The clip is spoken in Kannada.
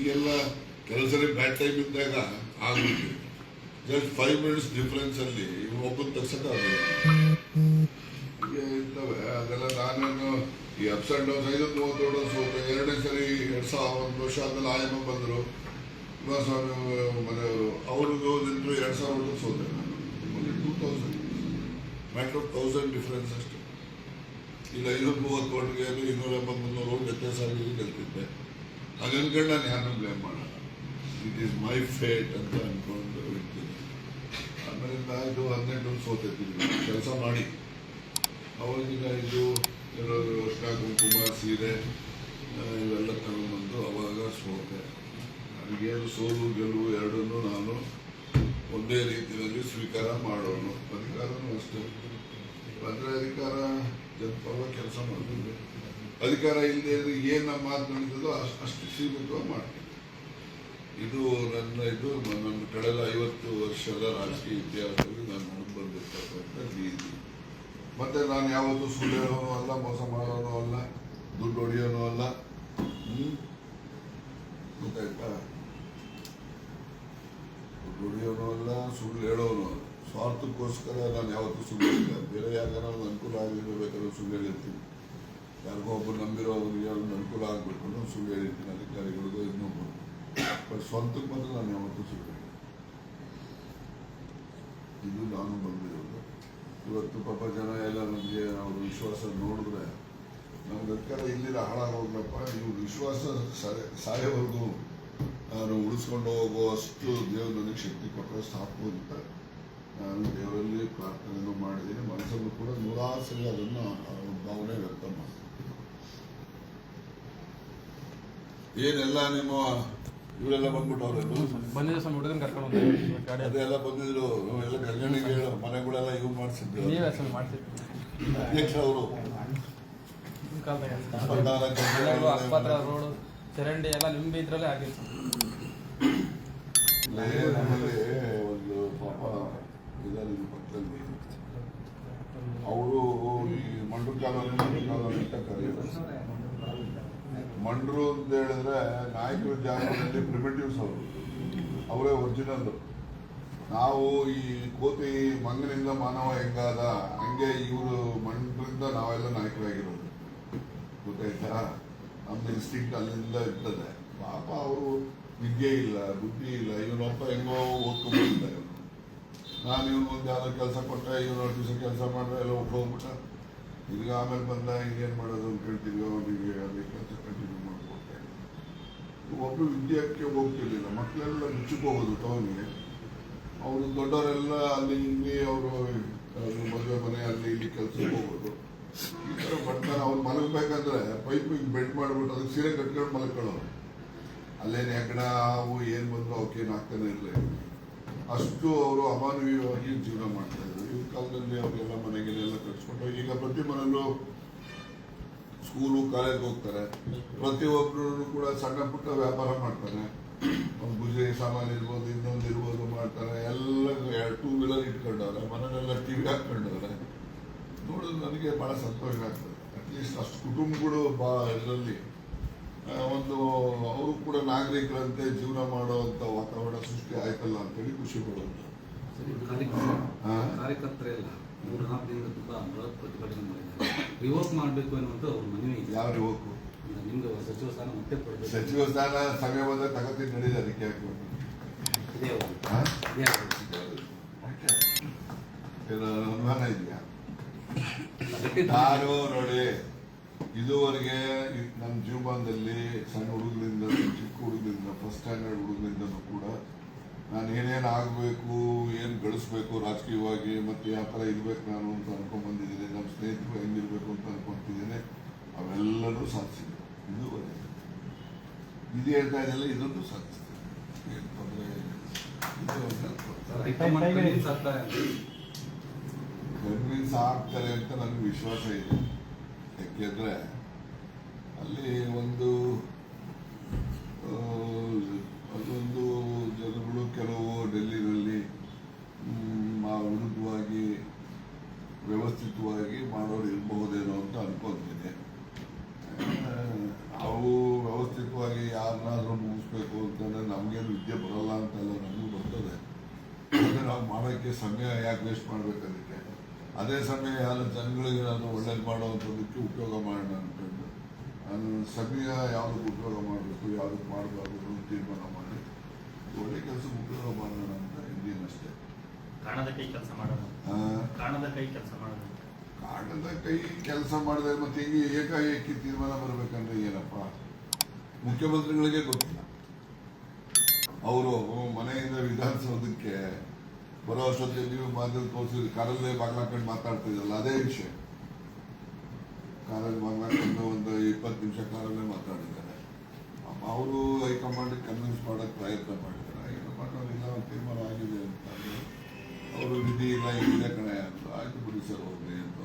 ಈ ಎಲ್ಲ ಸರಿ ಬ್ಯಾಡ್ ಟೈಮ್ ಇದ್ದಾಗ ಆಗುತ್ತೆ ಜಸ್ಟ್ ಫೈವ್ ಮಿನಿಟ್ಸ್ ಡಿಫ್ರೆನ್ಸ್ ಅಲ್ಲಿ ಒಬ್ಬನ ತಕ್ಷಣ ಇರ್ತವೆ. ಅದೆಲ್ಲ ನಾನೇನು ಈ ಅಪ್ಸ್ ಅಂಡ್ ಡೌನ್ಸ್ ಐದು ಮೂವತ್ತು ಡೌನ್ಸ್ ಹೋದ್ರೆ ಎರಡನೇ ಸರಿ ಎರಡು ಸಾವಿರ ಒಂದು ವರ್ಷ ಆದ್ಮೇಲೆ ಆಯಮ್ಮ ಬಂದರು. ಕುಮಾರಸ್ವಾಮಿ ಮನೆಯವರು. ಅವ್ರಿಗೂ ನಿಂತರು ಎರಡ್ ಸಾವಿರ ಸೋತೆ. ನಾನು only two thousand matter of thousand difference ಅಷ್ಟೇ. ಇಲ್ಲ ಐನೂರ ಮೂವತ್ತು ಕೋಟಿಗೆ ಇನ್ನೂರ ಎಂಬತ್ತು ಮುನ್ನೂರು ವ್ಯತ್ಯಾಸ ಆಗಿ ಗೆಲ್ತಿದ್ದೆ ಹಾಗೆ ಅನ್ಕೊಂಡು ನಾನು ಬ್ಲೇಮ್ ಮಾಡೋಣ ಇಟ್ ಈಸ್ ಮೈ ಫೇಟ್ ಅಂತ ಅನ್ಕೊಂಡು ಇರ್ತೀನಿ. ಆಮೇಲಿಂದ ಇದು ಹದಿನೆಂಟು ಸೋತಿರ್ತೀನಿ ಕೆಲಸ ಮಾಡಿ. ಅವಾಗಿಂದ ಇದು ಕೆಲವರು ವರ್ಷ ಕುಂಕುಮ ಸೀರೆ ಇವೆಲ್ಲ ತಗೊಂಡ್ಬಂದು ಅವಾಗ ಸೋತೆ. ನನಗೇನು ಸೋಲು, ಗೆಲುವು ಎರಡನ್ನು ನಾನು ಒಂದೇ ರೀತಿಯಲ್ಲಿ ಸ್ವೀಕಾರ ಮಾಡೋಣ ಅಧಿಕಾರನೂ ಅಷ್ಟೇ. ಅಂದರೆ ಅಧಿಕಾರ ಜನಪರ ಕೆಲಸ ಮಾಡ್ತೀವಿ. ಅಧಿಕಾರ ಇಲ್ಲದೆ ಇದ್ರೆ ಏನು ನಮ್ಮ ಮಾತು ನಡೀತದೋ ಅಷ್ಟು ಸೀಮಿತವಾಗಿ ಮಾಡ್ತೀನಿ ಇದು ನನ್ನ ಇದು ನನ್ನ ಕಳೆದ ಐವತ್ತು ವರ್ಷದ ರಾಜಕೀಯ ಇತಿಹಾಸದಲ್ಲಿ ನಾನು ನಡೆದು ಬಂದಿರ್ತಕ್ಕಂಥ ರೀತಿ ಮತ್ತೆ ನಾನು ಯಾವತ್ತೂ ಸುಳ್ಳು ಹೇಳೋನು ಅಲ್ಲ, ಮೋಸ ಮಾಡೋನು ಅಲ್ಲ, ದುಡ್ಡು ಹೊಡೆಯೋನು ಅಲ್ಲ. ಗೊತ್ತಾಯ್ತಾ? ದುಡ್ಡು ಹೊಡೆಯೋನು ಅಲ್ಲ, ಸುಳ್ಳು ಹೇಳೋನು ಅಲ್ಲ. ಸ್ವಾರ್ಥಕ್ಕೋಸ್ಕರ ನಾನು ಯಾವತ್ತೂ ಸುಳ್ಳು ಹೇಳಿಲ್ಲ. ಬೇರೆ ಯಾರು ಅನುಕೂಲ ಆಗಿರಬೇಕಾದ್ರೆ ಸುಳ್ಳು ಹೇಳಿರ್ತೀನಿ. ಯಾರಿಗೋ ಒಬ್ಬರು ನಂಬಿರೋ ಅವ್ರಿಗೆ ಅನುಕೂಲ ಆಗಬೇಕು ಸುಳ್ಳು ಹೇಳಿರ್ತೀನಿ ಅಧಿಕಾರಿಗಳಿಗೂ ಇನ್ನೊಬ್ಬರು ಬಟ್ ಸ್ವಂತಕ್ಕೆ ಬಂದರೆ ನಾನು ಯಾವತ್ತೂ ಸುಳ್ಳು ಇದು ನಾನು ಬಂದಿರೋದು. ಇವತ್ತು ಪಾಪ ಜನ ಎಲ್ಲ ನಮಗೆ ಅವರು ವಿಶ್ವಾಸ ನೋಡಿದ್ರೆ ನಮ್ಗೆ ಅಧಿಕಾರ ಇಲ್ಲಿರ ಹಾಳಾಗೋಗ್ಲಪ್ಪ, ನೀವು ವಿಶ್ವಾಸ ಸಾಯವರೆಗೂ ನಾನು ಉಳಿಸ್ಕೊಂಡು ಹೋಗೋ ಅಷ್ಟು ದೇವ್ರು ನನಗೆ ಶಕ್ತಿ ಕೊಟ್ಟರೆ ಸಾಕು ಅಂತ ನಾನು ದೇವರಲ್ಲಿ ಪ್ರಾರ್ಥನೆಯನ್ನು ಮಾಡಿದ್ದೀನಿ. ಮನಸ್ಸಲ್ಲೂ ಕೂಡ ನೂರಾರು ಸಲ ಅದನ್ನು ಭಾವನೆ ವ್ಯಕ್ತ ಮಾಡಿ ಏನೆಲ್ಲ ನಿಮ್ಮ ಇವರೆಲ್ಲ ಬಂದ್ಬಿಟ್ಟವ್ರೆಲ್ಲ ಬಂದಿದ್ದೆ ಸ್ವಾಮಿ ಹುಡುಗನ ಕರ್ಕೊಂಡು ಗಾಡಿ ಅದೆಲ್ಲ ಬಂದಿದ್ರು. ಎಲ್ಲ ಹೇಳು. ಮನೆಗಳೆಲ್ಲ ಇವ್ ಮಾಡಿಸಿದ್ರು. ನೀವೇ ಸ್ವಾಮಿ ಆಸ್ಪತ್ರೆ ರೋಡು ಚರಂಡಿ ಎಲ್ಲ ನಿಂಬೆ ಇದ್ರಲ್ಲೇ ಆಗಿತ್ತು. ನಮ್ಮಲ್ಲಿ ಒಂದು ಪಾಪ ಇದ್ದಾರೆ ಪಕ್ಕದಲ್ಲಿ ಅವರು ಈ ಮಂಡ್ರು ಕಾಲೋನಿ ಮಂಡ್ರು ಕಾಲೋನಿ ಅಂತ ಕರೆಯೋದು ಮಂಡ್ರು ಅಂತ ಹೇಳಿದ್ರೆ ನಾಯಕರ ಜಾಗದಲ್ಲಿ ಪ್ರಿಮಿಟಿವ್ಸ್ ಅವರು. ಅವರೇ ಒರಿಜಿನಲ್ ನಾವು ಈ ಕೋತಿ ಮಂಗನಿಂದ ಮಾನವ ಹೆಂಗಾದ, ಹಂಗೆ ಇವರು ಮಂಡ್ರಿಂದ ನಾವೆಲ್ಲ ನಾಯಕರಾಗಿರೋದು. ಗೊತ್ತಾಯ್ತಾ? ನಮ್ದು ಇನ್ಸ್ಟಿಂಕ್ಟ್ ಅಲ್ಲಿಂದ ಇರ್ತದೆ. ಪಾಪ ಅವರು ವಿದ್ಯೆ ಇಲ್ಲ, ಬುದ್ಧಿ ಇಲ್ಲ, ಇವನೊಬ್ಬ ಹೆಂಗೋ ಓದ್ಕೊಂಡ್ಬಿಟ್ಟಿದ್ದಾರೆ ನಾನು ಇವನು ಒಂದು ಯಾವ್ದೋ ಕೆಲಸ ಕೊಟ್ಟೆ ಇವನು ದಿವಸ ಕೆಲಸ ಮಾಡಿದ್ರೆ ಎಲ್ಲ ಹೋಗ್ಬಿಟ್ಟ ಈಗ ಆಮೇಲೆ ಬಂದ ಹಿಂಗೇನು ಮಾಡೋದು ಅಂತ ಕೇಳ್ತಿದ್ವಿ ಅವ್ರಿಗೆ ಅದಕ್ಕೆ ಕಂಟಿನ್ಯೂ ಒಬ್ಬರು ವಿದ್ಯಕ್ಕೆ ಹೋಗ್ತಿರ್ಲಿಲ್ಲ. ಮಕ್ಕಳೆಲ್ಲ ಮುಚ್ಚಕ್ಕೆ ಹೋಗೋದು ಟೌನ್ಗೆ ಅವರು ದೊಡ್ಡವರೆಲ್ಲ ಅಲ್ಲಿ ಇಲ್ಲಿ ಅವರು ಮದುವೆ ಮನೆ ಅಲ್ಲಿ ಇಲ್ಲಿ ಕೆಲಸಕ್ಕೆ ಹೋಗೋದು. ಈ ಥರ ಬರ್ತಾರೆ ಅವ್ರು ಮಲಗಬೇಕಂದ್ರೆ ಹಿಂಗೆ ಬೆಡ್ ಮಾಡಿಬಿಟ್ಟು ಅದಕ್ಕೆ ಸೀರೆ ಕಟ್ಕೊಂಡು ಮಲ್ಕೊಳ್ಳೋರು ಅಲ್ಲೇನು ಹೆಗ್ಗಣ ಅವು ಏನು ಬಂದ್ರು ಅವಕ್ಕೇನು ಆಗ್ತಾನೆ ಇರಲಿಲ್ಲ ಅಷ್ಟು ಅವರು ಅಮಾನವೀಯವಾಗಿ ಜೀವನ ಮಾಡ್ತಾ ಇದ್ರು. ಈ ಕಾಲದಲ್ಲಿ ಅವರೆಲ್ಲ ಮನೆಗೆಲ್ಲ ಕಟ್ಸ್ಕೊಂಡು ಈಗ ಪ್ರತಿ ಮನೆಯಲ್ಲೂ ಸ್ಕೂಲು ಕಾಲೇಜ್ ಹೋಗ್ತಾರೆ. ಪ್ರತಿಯೊಬ್ಬರು ಕೂಡ ಸಣ್ಣ ಪುಟ್ಟ ವ್ಯಾಪಾರ ಮಾಡ್ತಾರೆ. ಒಂದು ಗುಜರಿ ಸಾಮಾನು ಇರ್ಬೋದು ಇನ್ನೊಂದು ಇರ್ಬೋದು ಮಾಡ್ತಾರೆ. ಎಲ್ಲ ಟೂ ವೀಲರ್ ಇಟ್ಕೊಂಡವ್ರೆ ಮನೆಯಲ್ಲೆಲ್ಲ ಟಿ ವಿ ಹಾಕೊಂಡವ್ರೆ ನೋಡಿದ್ರೆ ನನಗೆ ಭಾಳ ಸಂತೋಷ ಆಗ್ತದೆ. ಅಟ್ಲೀಸ್ಟ್ ಅಷ್ಟು ಕುಟುಂಬಗಳು ಬಾ ಇದರಲ್ಲಿ. ಒಂದು ಅವರು ಕೂಡ ನಾಗರಿಕರಂತೆ ಜೀವನ ಮಾಡುವಂಥ ವಾತಾವರಣ ಸೃಷ್ಟಿ ಆಯ್ತಲ್ಲ ಅಂತೇಳಿ ಖುಷಿ ಪಡೋದು ಹಾ? ಮೂರು ನಾಲ್ಕು ದಿನದ ತುಂಬಾ ಬೃಹತ್ ಪ್ರತಿಭಟನೆ ಮಾಡಿದ್ದಾರೆ ರಿವೋಕ್ ಮಾಡಬೇಕು ಅನ್ನುವಂಥ ಅವ್ರ ಮನವಿ ಇದೆ ಯಾವ ಯುವಕು ನಿಮ್ಗೆ ಸಚಿವ ಸ್ಥಾನ ಮತ್ತೆ ಕೊಡಬೇಕು ಸಚಿವ ಸ್ಥಾನ ಸಮಯ ಬಂದ ತಗತಿ ನಡೆದಿದೆ ಅದಕ್ಕೆ ಹಾಕ್ಬೇಕು ಇದೇ ಅವ್ರು. ಹಾ? ಇದೇ ಅವ್ರು. ಯಾಕೆ? ಏನು ಅನುಮಾನ ಇದೆಯಾ ಅದಕ್ಕೆ ನಾನು ನೋಡಿ ಇದುವರೆಗೆ ನಮ್ಮ ಜೀವಮಾನದಲ್ಲಿ ಜೀವನದಲ್ಲಿ ಸಣ್ಣ ಹುಡುಗರಿಂದ ಚಿಕ್ಕ ಹುಡುಗರಿಂದ ಫಸ್ಟ್ ಸ್ಟ್ಯಾಂಡರ್ಡ್ ಹುಡುಗರಿಂದ ಕೂಡ ನಾನು ಏನೇನು ಆಗಬೇಕು ಏನು ಗಳಿಸ್ಬೇಕು ರಾಜಕೀಯವಾಗಿ ಮತ್ತು ಯಾವ ಥರ ಇರಬೇಕು ನಾನು ಅಂತ ಅನ್ಕೊಂಡ್ ಬಂದಿದ್ದೀನಿ ನಮ್ಮ ಸ್ನೇಹಿತರು ಹೆಂಗಿರಬೇಕು ಅಂತ ಅನ್ಕೊಂತಿದ್ದೀನಿ ಅವೆಲ್ಲನೂ ಸಾಧಿಸಿದೆ. ಇದು ಇದು. ಹೇಳ್ತಾ ಇದೆಯಲ್ಲ ಇದೊಂದು ಸಾಧಿಸ್ತೀನಿ ಏನು ತೊಂದರೆ. ಕನ್ವಿನ್ಸ್ ಆಗ್ತಾರೆ ಅಂತ ನನಗೆ ವಿಶ್ವಾಸ ಇದೆ. ಯಾಕೆಂದ್ರೆ ಅಲ್ಲಿ ಮಾಡೋಕ್ಕೆ ಸಮಯ ಯಾಕೆ ವೇಸ್ಟ್ ಮಾಡಬೇಕು ಅದಕ್ಕೆ? ಅದೇ ಸಮಯ ಯಾರು ಜನಗಳಿಗೆ ನಾನು ಒಳ್ಳೇದು ಮಾಡೋದಕ್ಕೆ ಉಪಯೋಗ ಮಾಡೋಣ ಅಂತಂದು. ನಾನು ಸಮಯ ಯಾವುದಕ್ಕೆ ಉಪಯೋಗ ಮಾಡಬೇಕು ಯಾವುದಕ್ಕೆ ಮಾಡಬಾರ್ದು ಅನ್ನೋದು ತೀರ್ಮಾನ ಮಾಡಿ. ಒಳ್ಳೆ ಕೆಲಸಕ್ಕೆ ಉಪಯೋಗ ಮಾಡೋಣ ಅಂತ ಇಂದಿನ ಅಷ್ಟೇ. ಕಾಣದ ಕೈ ಕೆಲಸ ಮಾಡೋಣ. ಕಾಣದ ಕೈ ಕೆಲಸ ಮಾಡೋಣ. ಕಾಣದ ಕೈ ಕೆಲಸ ಮಾಡಿದ್ರೆ ಮತ್ತೆ ಹಿಂಗೆ ಏಕಾಏಕಿ ತೀರ್ಮಾನ ಬರಬೇಕಂದ್ರೆ ಏನಪ್ಪ? ಮುಖ್ಯಮಂತ್ರಿಗಳಿಗೆ ಗೊತ್ತಿಲ್ಲ. ಅವರು ಮನೆಯಿಂದ ವಿಧಾನಸೌಧಕ್ಕೆ ಬರೋ ಅಷ್ಟೊತ್ತಿಗೆ ನೀವು ಮಾಧ್ಯಮ ತೋರಿಸಿದ್ರೆ ಕಾರಲ್ಲೇ ಬಾಗ್ಲಾಕೊಂಡು ಮಾತಾಡ್ತಿದ್ರಲ್ಲ, ಅದೇ ವಿಷಯ. ಕಾರಲ್ಲಿ ಬಾಗ್ಲಾಕೊಂಡು ಒಂದು ಇಪ್ಪತ್ತು ನಿಮಿಷ ಕಾರಲ್ಲೇ ಮಾತಾಡಿದ್ದಾರೆ. ಅವರು ಹೈಕಮಾಂಡ್ ಕನ್ವಿನ್ಸ್ ಮಾಡೋಕ್ಕೆ ಪ್ರಯತ್ನ ಮಾಡಿದ್ದಾರೆ. ಏನು ಮಾಡೋರಿಲ್ಲ ಒಂದು ತೀರ್ಮಾನ ಆಗಿದೆ ಅಂತ. ಅವರು ವಿಧಿ ಇಲ್ಲ ಇಲ್ಲ ಕಣೆ ಅಂತ. ಆಯ್ತು ಬಿಡಿ ಹೋಗ್ಲಿ ಅಂತ